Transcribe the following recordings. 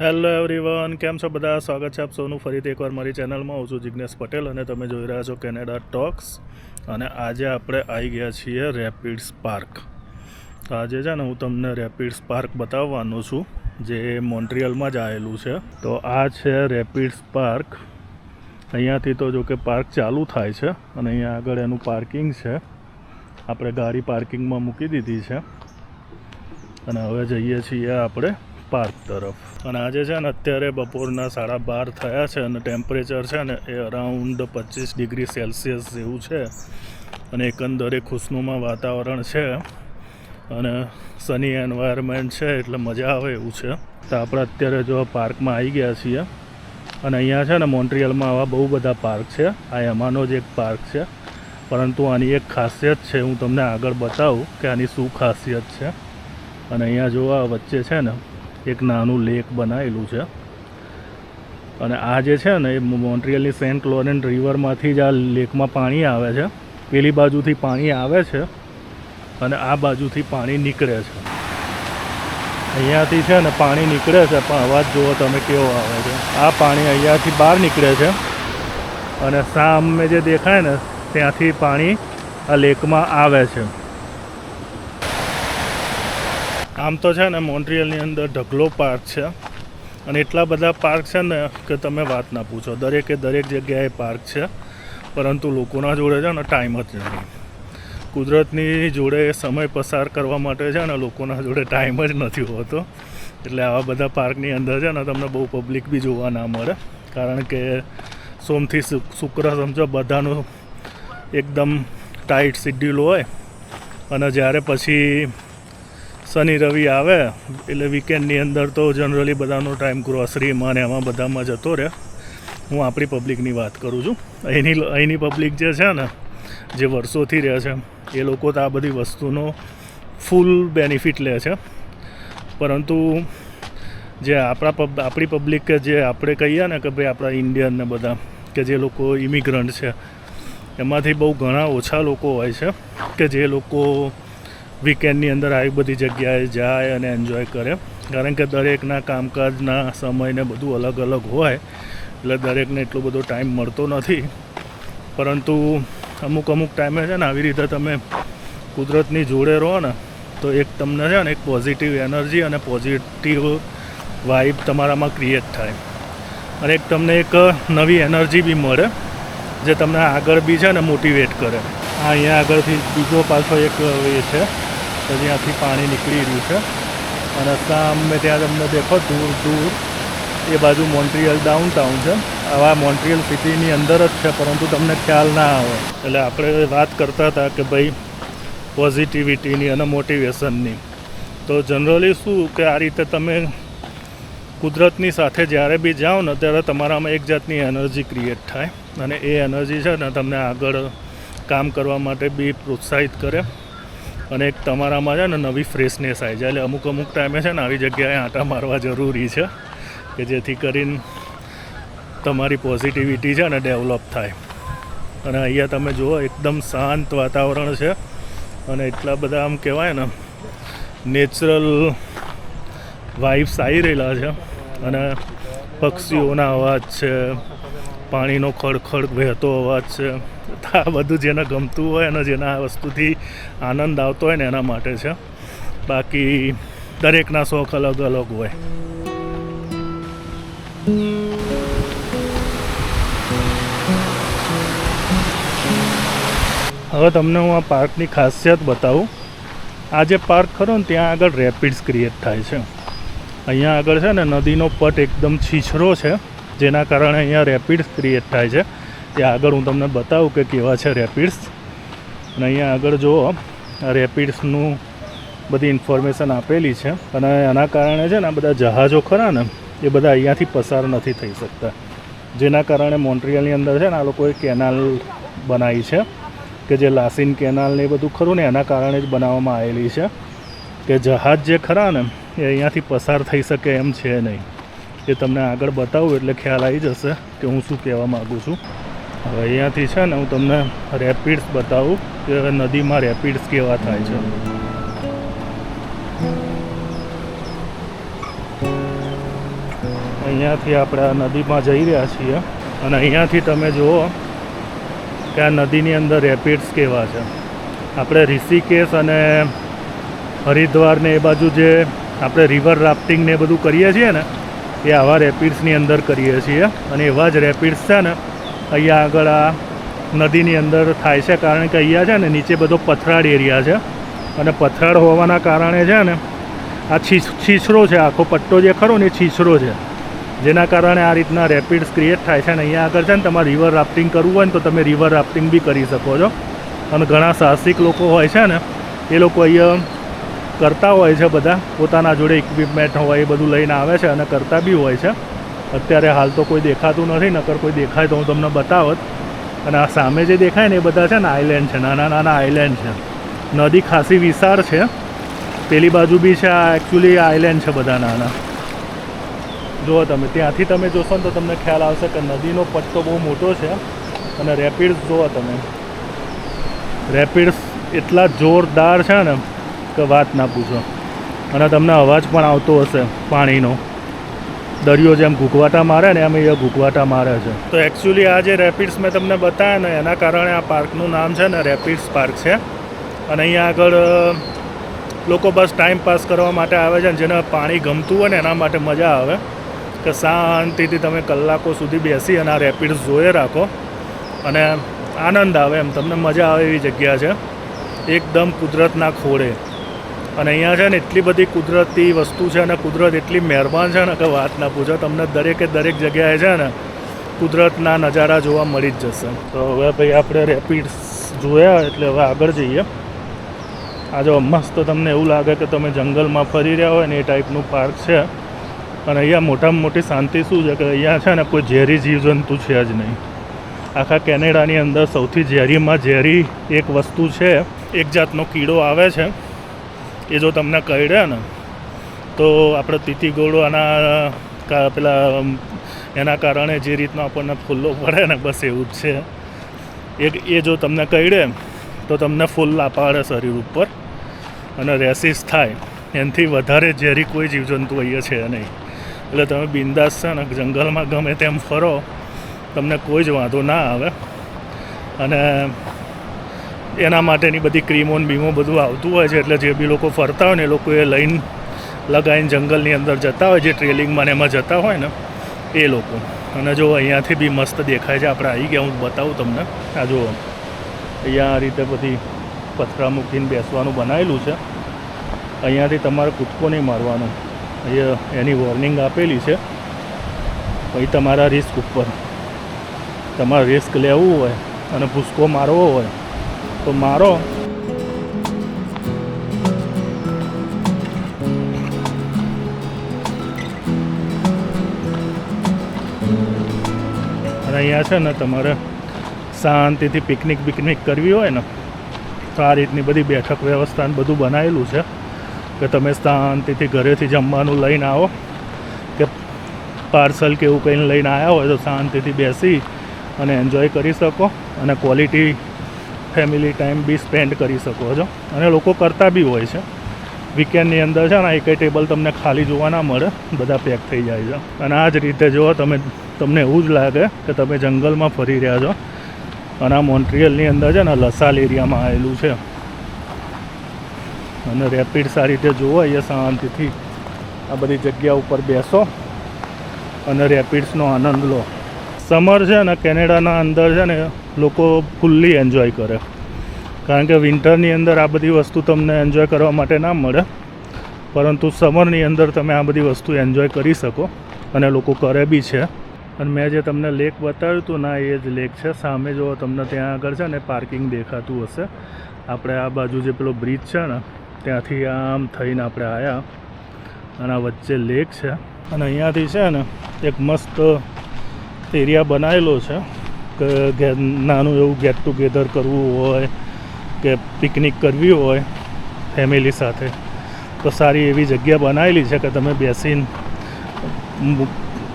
Hello everyone કેમ છો બધા? સ્વાગત છે આપ સૌનું ફરીથી એકવાર મારી ચેનલમાં. હું છું જિજ્ઞેશ પટેલ અને તમે જોઈ રહ્યા છો કેનેડા ટોક્સ. અને આજે આપણે આવી ગયા છીએ રેપિડ્સ પાર્ક તો આજે છે ને હું તમને રેપિડ્સ પાર્ક બતાવવાનો છું, જે મોન્ટ્રિયલમાં જ આવેલું છે. તો આ છે રેપિડ્સ પાર્ક અહીંયાથી તો જો કે પાર્ક ચાલુ થાય છે અને અહીંયા આગળ એનું પાર્કિંગ છે. આપણે ગાડી પાર્કિંગમાં મૂકી દીધી છે. અને હવે જઈએ છીએ આપણે પાર્ક તરફ. અને આજે છે ને અત્યારે બપોરના સાડા બાર થયા છે અને ટેમ્પરેચર છે ને એ અરાઉન્ડ પચીસ ડિગ્રી સેલ્સિયસ જેવું છે. અને એકંદરે ખુશનુમા વાતાવરણ છે. અને સની એન્વાયરમેન્ટ છે એટલે મજા આવે એવું છે. તો આપણે અત્યારે જો પાર્કમાં આવી ગયા છીએ. અને અહીંયા છે ને મોન્ટ્રિયલમાં આવા બહુ બધા પાર્ક છે. આ એમાંનો જ એક પાર્ક છે. પરંતુ આની એક ખાસિયત છે, હું તમને આગળ બતાવું કે આની શું ખાસિયત છે. અને અહીંયા જોવા વચ્ચે છે ને એક નાનું લેક બનાવેલું છે. અને આ જે છે ને, એ મોન્ટ્રિયલની સેન્ટ લોરેન રિવરમાંથી જ આ લેકમાં પાણી આવે છે. પેલી બાજુથી પાણી આવે છે અને આ બાજુથી પાણી નીકળે છે. અહીંયાથી છે ને પાણી નીકળે છે, પણ અવાજ જુઓ તમે કેવો આવે છે. આ પાણી અહીંયાથી બહાર નીકળે છે અને સામે જે દેખાય ને, ત્યાંથી પાણી આ લેકમાં આવે છે. આમ તો છે ને મોન્ટ્રિયલની અંદર ઢગલો પાર્ક છે. અને એટલા બધા પાર્ક છે ને કે તમે વાત ના પૂછો. દરેકે દરેક જગ્યાએ પાર્ક છે. પરંતુ લોકોના જોડે છે ને ટાઈમ જ નથી. કુદરતની જોડે સમય પસાર કરવા માટે છે ને લોકોના જોડે ટાઈમ જ નથી હોતો. એટલે આવા બધા પાર્કની અંદર છે ને તમને બહુ પબ્લિક બી જોવા ના મળે. કારણ કે સોમથી શુક્ર સમજો બધાનું એકદમ ટાઈટ શિડ્યુલ હોય. અને જ્યારે પછી શનિ, રવિ આવે, એટલે વીકેન્ડની અંદર તો જનરલી બધાનો ટાઈમ ગ્રોસરીમાં ને એમાં બધામાં જતો રહે. હું આપણી પબ્લિકની વાત કરું છું. અહીંની અહીંની પબ્લિક જે છે ને, જે વર્ષોથી રહે છે, એ લોકો તો આ બધી વસ્તુનો ફૂલ બેનિફિટ લે છે. પરંતુ જે આપણા આપણી પબ્લિક કે જે આપણે કહીએ ને કે ભાઈ આપણા ઇન્ડિયન ને બધા, કે જે લોકો ઇમિગ્રન્ટ છે, એમાંથી બહુ ઘણા ઓછા લોકો હોય છે, કે જે લોકો વીકેન્ડની અંદર આવી બધી જગ્યાએ જાય અને એન્જોય કરે. કારણ કે દરેકના કામકાજના સમયને બધું અલગ અલગ હોય, એટલે દરેકને એટલો બધો ટાઈમ મળતો નથી. પરંતુ અમુક અમુક ટાઈમે છે ને, આવી રીતે તમે કુદરતની જોડે રહો ને, તો એક તમને છે ને, એક પોઝિટિવ એનર્જી અને પોઝિટિવ વાઇબ તમારામાં ક્રિએટ થાય. અને એક તમને એક નવી એનર્જી બી મળે, જે તમને આગળ બી છે ને મોટિવેટ કરે. આ અહીંયા આગળથી બીજો પાછો એક એ છે તો જ્યાંથી પાણી નીકળી રહ્યું છે. અને સામે ત્યાં તમને દેખો દૂર દૂર, એ બાજુ મોન્ટ્રિયલ ડાઉન ટાઉન છે આવા મોન્ટ્રિયલ સિટીની અંદર જ છે, પરંતુ તમને ખ્યાલ ના આવે. એટલે આપણે વાત કરતા હતા કે ભાઈ પોઝિટિવિટીની અને મોટિવેશનની તો જનરલી શું કે આ રીતે તમે કુદરતની સાથે જ્યારે બી જાઓ ને, ત્યારે તમારામાં એક જાતની એનર્જી ક્રિએટ થાય. અને એ એનર્જી છે ને, તમને આગળ કામ કરવા માટે બી પ્રોત્સાહિત કરે. અને એક તમારામાં છે ને નવી ફ્રેશનેસ આવી જાય. એટલે અમુક અમુક ટાઈમે છે ને આવી જગ્યાએ આંટા મારવા જરૂરી છે કે જેથી કરીને તમારી પોઝિટિવિટી છે ને ડેવલપ થાય. અને અહીંયા તમે જુઓ, એકદમ શાંત વાતાવરણ છે. અને એટલા બધા આમ કહેવાય ને નેચરલ વાઇબ્સ આવી રહેલા છે. અને પક્ષીઓના અવાજ છે, પાણીનો ખડખડ વહેતો અવાજ છે. આ બધું જેને ગમતું હોય અને જેને આ વસ્તુથી આનંદ આવતો હોય ને એના માટે છે. બાકી દરેકના શોખ અલગ અલગ હોય. હવે તમને હું આ પાર્કની ખાસિયત બતાવું. આ જે પાર્ક ખરો ને ત્યાં આગળ રેપિડ્સ ક્રિએટ થાય છે. અહીંયા આગળ છે ને નદીનો પટ એકદમ છીછરો છે, જેના કારણે અહીંયા રેપિડ્સ ક્રિએટ થાય છે. તે આગળ હું તમને બતાવું કે કેવા છે રેપિડ્સ અને અહીંયા આગળ જુઓ આ રેપિડ્સનું બધી ઇન્ફોર્મેશન આપેલી છે. અને એના કારણે છે ને આ બધા જહાજો ખરા ને, એ બધા અહીંયાથી પસાર નથી થઈ શકતા. જેના કારણે મોન્ટ્રિયલની અંદર છે ને આ લોકોએ કેનાલ બનાવી છે, કે જે લાસીન કેનાલ ને એ બધું ખરું ને, એના કારણે જ બનાવવામાં આવેલી છે, કે જહાજ જે ખરા ને, એ અહીંયાથી પસાર થઈ શકે એમ છે નહીં. એ તમને આગળ બતાવું એટલે ખ્યાલ આવી જશે કે હું શું કહેવા માગું છું. હવે અહીંયાથી છે ને હું તમને રેપિડ્સ બતાવું કે નદીમાં રેપિડ્સ કેવા થાય છે. અહીંયાથી આપણે આ નદીમાં જઈ રહ્યા છીએ અને અહીંયાથી તમે જુઓ કે આ નદીની અંદર રેપિડ્સ કેવા છે. આપણે ઋષિકેશ અને હરિદ્વારને એ બાજુ જે આપણે રિવર રાફ્ટિંગ ને એ બધું કરીએ છીએ ને, એ આવા રેપિડ્સની અંદર કરીએ છીએ અને એવા જ રેપિડ્સ છે ને અહીંયા આગળ આ નદીની અંદર થાય છે, કારણ કે અહીંયા છે ને નીચે બધો પથરાળ એરિયા છે. અને પથરાળ હોવાના કારણે છે ને આ છીછ, છીછરો છે, આખો પટ્ટો જે ખરો ને એ છીછરો છે. જેના કારણે આ રીતના રેપિડ્સ ક્રિએટ થાય છે અને અહીંયા આગળ છે ને તમારે રિવર રાફ્ટિંગ કરવું હોય ને તો તમે રિવર રાફ્ટિંગ બી કરી શકો છો. અને ઘણા સાહસિક લોકો હોય છે ને, એ લોકો અહીંયા કરતા હોય છે બધા. પોતાના જોડે ઇક્વિપમેન્ટ હોય એ બધું લઈને આવે છે અને કરતા બી હોય છે. અત્યારે હાલ તો કોઈ દેખાતું નથી, નકર કોઈ દેખાય તો હું તમને બતાવત. અને આ સામે જે દેખાય ને એ બધા છે ને આઇલેન્ડ છે, નાના નાના આઇલેન્ડ છે. નદી ખાસી વિશાળ છે. પેલી બાજુ બી છે, આ એકચ્યુઅલી આઇલેન્ડ છે બધા નાના. જુઓ તમે, ત્યાંથી તમે જોશો ને તો તમને ખ્યાલ આવશે કે નદીનો પટ્ટો બહુ મોટો છે. અને રેપિડ્સ જુઓ તમે. રેપિડ્સ એટલા જોરદાર છે ને કે વાત ના પૂછો. અને તમને અવાજ પણ આવતો હશે, પાણીનો. દરિયો જેમ ઘૂંઘવાટા મારે ને એમ એ ઘૂંઘવાટા મારે છે. તો એકચ્યુઅલી આ જે રેપિડ્સ મેં તમને બતાવ્યા ને, એના કારણે આ પાર્કનું નામ છે ને રેપિડ્સ પાર્ક છે. અને અહીંયા આગળ લોકો બસ ટાઈમ પાસ કરવા માટે આવે છે જેને પાણી ગમતું હોય ને, એના માટે મજા આવે. કે શાંતિથી તમે કલાકો સુધી બેસી અને આ રેપિડ્સ જોઈ રાખો. અને આનંદ આવે એમ, તમને મજા આવે એવી જગ્યા છે. એકદમ કુદરતના ખોળે. અને અહીંયા છે ને એટલી બધી કુદરતી વસ્તુ છે અને કુદરત એટલી મહેરબાન છે ને કે વાત ના પૂછો તમને દરેકે દરેક જગ્યાએ છે ને કુદરતના નજારા જોવા મળી જ જશે. તો હવે ભાઈ આપણે રેપિડ્સ જોયા એટલે હવે આગળ જઈએ. આ જો મસ્ત તમને એવું લાગે કે તમે જંગલમાં ફરી રહ્યા હોય ને એ ટાઈપનું પાર્ક છે. અને અહીંયા મોટામાં મોટી શાંતિ શું છે કે અહીંયા છે ને કોઈ ઝેરી જીવજંતુ છે જ નહીં. આખા કેનેડાની અંદર સૌથી ઝેરીમાં ઝેરી એક વસ્તુ છે. એક જાતનો કીડો આવે છે. એ જો તમને કરડે ને, તો આપણે તીતી ગોળો આના પેલા એના કારણે જે રીતનો આપણને ફૂલ્લો પડે ને, બસ એવું જ છે. એક એ જો તમને કરડે તો તમને ફૂલ પાડે શરીર ઉપર અને રેસિસ થાય. એનાથી વધારે ઝેરી કોઈ જીવજંતુ અહીંયા છે નહીં. એટલે તમે બિંદાસ છે ને, જંગલમાં ગમે તેમ ફરો, તમને કોઈ જ વાંધો ના આવે. અને એના માટેની બધી ક્રીમો ને બીમો બધું આવતું હોય છે, એટલે જે બી લોકો ફરતા હોય ને એ લોકો એ લઈને લગાવીને જંગલની અંદર જતા હોય, જે ટ્રેલિંગમાં એમાં જતા હોય ને, એ લોકો. અને જો અહીંયાથી બી મસ્ત દેખાય છે, આપણે આવી ગયા, હું બતાવું તમને. આ જુઓ. અહીંયા આ રીતે બધી પથરા મૂકીને બેસવાનું બનાવેલું છે. અહીંયાથી તમારે કૂદકો નહીં મારવાનો. અહીંયા એની વોર્નિંગ આપેલી છે. પછી તમારા રિસ્ક ઉપર. તમારે રિસ્ક લેવું હોય અને ભૂસકો મારવો હોય તો મારો. અહીંયા છે ને તમારે શાંતિથી પિકનિક બિકનિક કરવી હોય ને, તો આ રીતની બધી બેઠક વ્યવસ્થા બધું બનાવેલું છે કે તમે શાંતિથી ઘરેથી જમવાનું લઈને આવો, કે પાર્સલ કે એવું કંઈ લઈને આવ્યા હોય તો શાંતિથી બેસી અને એન્જોય કરી શકો અને ક્વોલિટી ફેમિલી ટાઈમ બી સ્પેન્ડ કરી શકો છો. અને લોકો કરતા બી હોય છે. વીકેન્ડની અંદર છે ને એક ટેબલ તમને ખાલી જોવા ના મળે. બધા પેક થઈ જાય છે. અને આ જ રીતે જો તમે, તમને એવું જ લાગે કે તમે જંગલમાં ફરી રહ્યા છો. અને આ મોન્ટ્રિયલની અંદર છે ને લસાલ એરિયામાં આવેલું છે. અને રેપિડ આ રીતે જુઓ એ શાંતિથી આ બધી જગ્યા ઉપર બેસો અને રેપિડ્સનો આનંદ લો. સમર છે ને, કેનેડાના અંદર છે ને લોકો ફૂલ્લી એન્જોય કરે. કારણ કે વિન્ટરની અંદર આ બધી વસ્તુ તમને એન્જોય કરવા માટે ના મળે. પરંતુ સમરની અંદર તમે આ બધી વસ્તુ એન્જોય કરી શકો અને લોકો કરે બી છે. અને મેં જે તમને લેક બતાવ્યું હતું ના એ જ લેક છે. સામે જો તમને ત્યાં આગળ છે ને પાર્કિંગ દેખાતું હશે. આપણે આ બાજુ જે પેલો બ્રિજ છે ને, ત્યાંથી આમ થઈને આપણે આવ્યા અને આ વચ્ચે લેક છે. અને અહીંયાથી છે ને, એક મસ્ત એરિયા બનાવેલો છે. કે નાનું એવું ગેટ ટુગેધર કરવું હોય, કે પિકનિક કરવી હોય ફેમિલી સાથે. તો સારી એવી જગ્યા બનાવેલી છે કે તમે બેસીને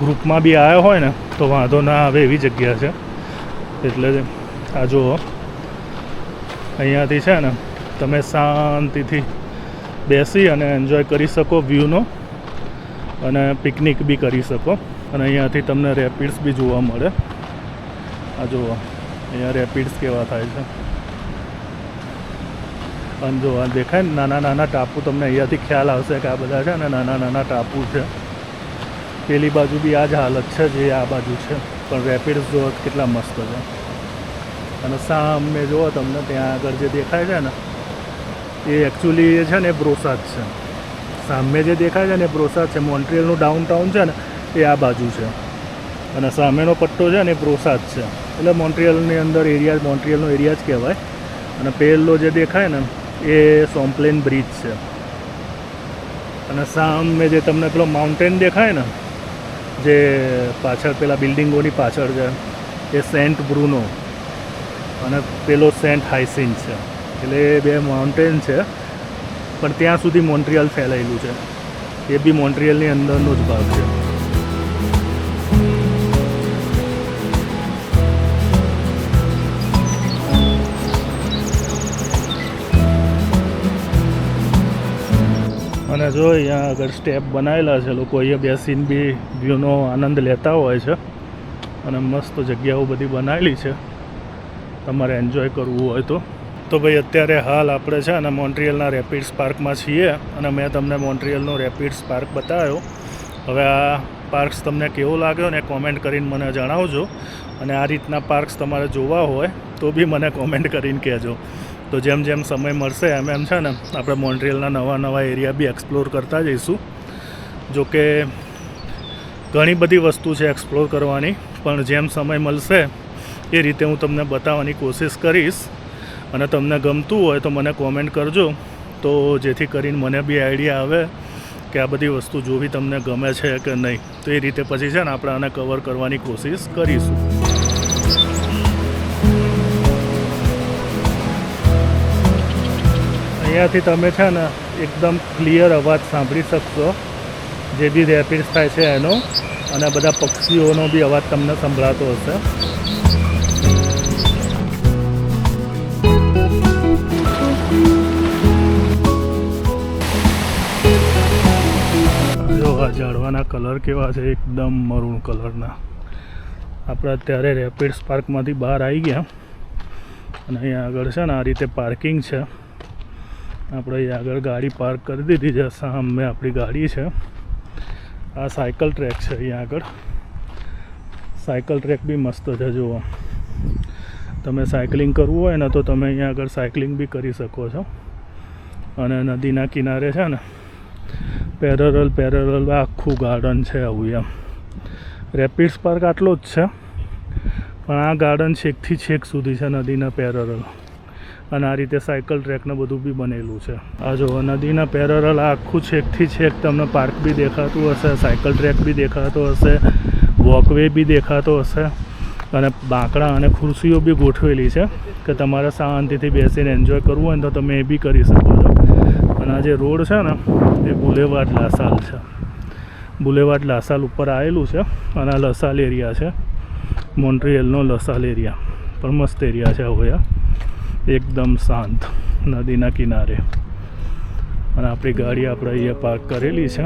ગ્રુપમાં બી આવ્યા હોય ને, તો વાંધો ના આવે એવી જગ્યા છે. એટલે આ જુઓ. અહીંયાથી છે ને, તમે શાંતિથી બેસી અને એન્જોય કરી શકો વ્યૂનો અને પિકનિક બી કરી શકો. અને અહીંયાથી તમને રેપિડ્સ બી જોવા મળે. આ જુઓ, અહીંયા રેપિડ્સ કેવા થાય છે. અને જો આ દેખાય ને, નાના નાના ટાપુ, તમને અહીંયાથી ખ્યાલ આવશે કે આ બધા છે ને નાના નાના ટાપુ છે. પેલી બાજુ બી આ જ હાલત છે જે આ બાજુ છે. પણ રેપિડ્સ જુઓ, કેટલા મસ્ત છે. અને સામે જુઓ તમને, ત્યાં આગળ જે દેખાય છે ને, એ એકચ્યુઅલી એ છે ને, એ બ્રોસાદ છે. સામે જે દેખાય છે ને, એ બ્રોસાદ છે. મોન્ટ્રિયલનું ડાઉન ટાઉન છે ને, એ આ બાજુ છે. અને સામેનો પટ્ટો છે ને એ પ્રોસાદ છે. એટલે મોન્ટ્રિયલની અંદર એરિયા, મોન્ટ્રિયલનો એરિયા જ કહેવાય. અને પેલો જે દેખાય ને, એ સોમ્પ્લેન બ્રિજ છે. અને સામે જે તમને પેલો માઉન્ટેન દેખાય ને, જે પાછળ પેલા બિલ્ડિંગોની પાછળ છે, એ સેન્ટ બ્રુનો. અને પેલો સેન્ટ હાઇસિન છે. એટલે એ બે માઉન્ટેન છે. પણ ત્યાં સુધી મોન્ટ્રિયલ ફેલાયેલું છે. એ બી મોન્ટ્રિયલની અંદરનો જ ભાગ છે. અને જો અહીંયા આગળ સ્ટેપ બનાવેલા છે, લોકો અહીંયા બેસીને બી વ્યૂનો આનંદ લેતા હોય છે. અને મસ્ત જગ્યાઓ બધી બનાવેલી છે. તમારે એન્જોય કરવું હોય તો. તો ભાઈ, અત્યારે હાલ આપણે છે અને મોન્ટ્રિયલના રેપિડ્સ પાર્કમાં છીએ અને મેં તમને મોન્ટ્રિયલનો રેપિડ્સ પાર્ક બતાવ્યો. હવે આ પાર્ક્સ તમને કેવો લાગ્યો ને કોમેન્ટ કરીને મને જણાવજો. અને આ રીતના પાર્ક્સ તમારે જોવા હોય તો બી મને કોમેન્ટ કરીને કહેજો. તો જેમ જેમ સમય મળશે, એમ એમ છે ને, આપણે મોન્ટ્રિયલના નવા નવા એરિયા બી એક્સપ્લોર કરતા જઈશું. જો કે ઘણી બધી વસ્તુ છે એક્સપ્લોર કરવાની, પણ જેમ સમય મળશે, એ રીતે હું તમને બતાવવાની કોશિશ કરીશ. અને તમને ગમતું હોય તો મને કોમેન્ટ કરજો. તો જેથી કરીને મને બી આઈડિયા આવે કે આ બધી વસ્તુ જોવી તમને ગમે છે કે નહીં. તો એ રીતે પછી છે ને આપણે આને કવર કરવાની કોશિશ કરીશું. અહીંયાથી તમે છે ને એકદમ ક્લિયર અવાજ સાંભળી શકશો, જે બી રેપિડ થાય છે એનો, અને બધા પક્ષીઓનો બી અવાજ તમને સંભળાતો હશે. આ ઝાડવાના કલર કેવા છે, એકદમ મરૂણ કલરના આપણે અત્યારે રેપિડ્સ પાર્કમાંથી બહાર આવી ગયા. અને અહીંયા આગળ છે ને આ રીતે પાર્કિંગ છે. આપણે આગળ ગાડી પાર્ક કરી દીધી છે. સામે આપણી ગાડી છે. આ સાયકલ ટ્રેક છે અહીંયા આગળ. સાયકલ ટ્રેક બી મસ્ત છે, જુઓ. તમે સાયકલિંગ કરવું હોય ને તો તમે અહીંયા આગળ સાયકલિંગ બી કરી શકો છો. અને નદીના કિનારે છે ને પેરેરલ પેરેરલ આખું ગાર્ડન છે આવું એમ. રેપિડ્સ પાર્ક આટલો જ છે. પણ આ ગાર્ડન છેકથી છેક સુધી છે નદીના પેરેરલ અને આ રીતે સાયકલ ટ્રેકને બધું બી બનેલું છે. આ જો નદીના પેરેરલ આખું છેકથી છેક તમને પાર્ક બી દેખાતું હશે, સાયકલ ટ્રેક બી દેખાતો હશે, વોકવે બી દેખાતો હશે અને બાંકડા અને ખુરશીઓ બી ગોઠવેલી છે કે તમારે શાંતિથી બેસીને એન્જોય કરવું હોય તો તમે એ બી કરી શકો છો. અને આ જે રોડ છે ને, એ બુલેવાડ લાસાલ છે. બુલેવાડ લાસાલ ઉપર આવેલું છે અને આ લસાલ એરિયા છે. મોન્ટ્રીયલનો લસાલ એરિયા. પણ મસ્ત એરિયા છે હવે એકદમ શાંત નદીના કિનારે. અને આપણી ગાડી આપણે અહીંયા પાર્ક કરેલી છે.